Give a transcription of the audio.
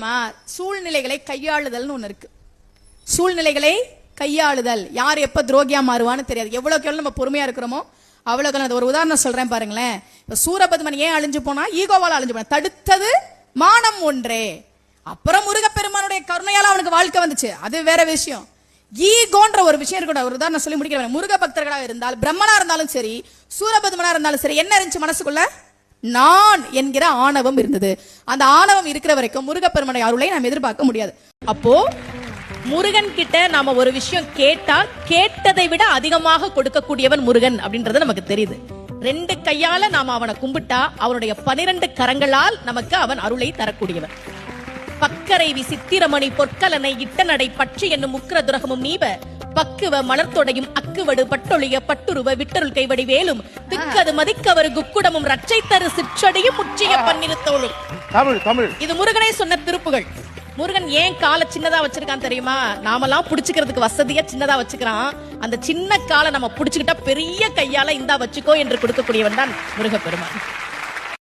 தெரியுமா? சூழ்நிலைகளை கையாளுதல்னு ஒண்ணு இருக்கு. சூழ்நிலைகளை கையாளுதல். யார் எப்ப துரோகியா மாறுவான்னு தெரியாது. எவ்வளவு எவ்வளவு நம்ம பொறுமையா இருக்கிறோமோ அவ்வளவு எவ்வளவு. ஒரு உதாரணம் சொல்றேன் பாருங்களேன். இப்ப சூரபத்மன் ஏன் அழிஞ்சு போனா? ஈகோவால அழிஞ்சு போனா. தடுத்தது மானம் ஒன்றே. அப்புறம் முருகப்பெருமானுடைய கருணையால அவனுக்கு வாழ்க்கை வந்துச்சு. அது வேற விஷயம். ஈகோன்ற ஒரு விஷயம் இருக்கணும் ஒரு உதாரணம் சொல்லி முடிக்கிறேன். முருக பக்தர்களாக இருந்தால் பிரம்மனா இருந்தாலும் சரி சூரபத்மனா இருந்தாலும் சரி என்ன இருந்துச்சு மனசுக்குள்ள? நான் என்கிற ஆணவம் இருந்தது. அந்த ஆணவம் இருக்கிற வரைக்கும் முருகப்பெருமனை அருளை நாம் எதிர்பார்க்க முடியாது. அப்போ முருகன் கிட்ட நாம ஒரு விஷயம் கேட்டா கேட்டதை விட அதிகமாக கொடுக்கக்கூடியவன் முருகன் அப்படின்றது நமக்கு தெரியுது. ரெண்டு கையால நாம அவனை கும்பிட்டா அவனுடைய பனிரெண்டு கரங்களால் நமக்கு அவன் அருளை தரக்கூடியவன். பக்கரைவி சித்திரமணி பொற்கலனை இட்ட நடை பற்றி என்னும் உக்கிர துரகமும் நீவ பக்குவ மலர்த்தொடையும் அக்குவடு பட்டொழிய பட்டுருவ விட்டருள் கைவடி வேலும் திக்கது மதிக்கவர் குக்குடமும் ரச்சை தரு சிற்றடியும் முற்றிய பன்னிருத்தோளும் தமிழ் தமிழ். இது முருகனே சொன்ன திருப்புகள். முருகன் ஏன் காலை சின்னதா வச்சிருக்கான் தெரியுமா? நாமெல்லாம் புடிச்சுக்கிறதுக்கு வசதியா சின்னதா வச்சுக்கிறான். அந்த சின்ன காலை நம்ம புடிச்சுக்கிட்டா பெரிய கையால இந்தா வச்சுக்கோ என்று கொடுக்கக்கூடியவன் தான் முருகப்பெருமான்.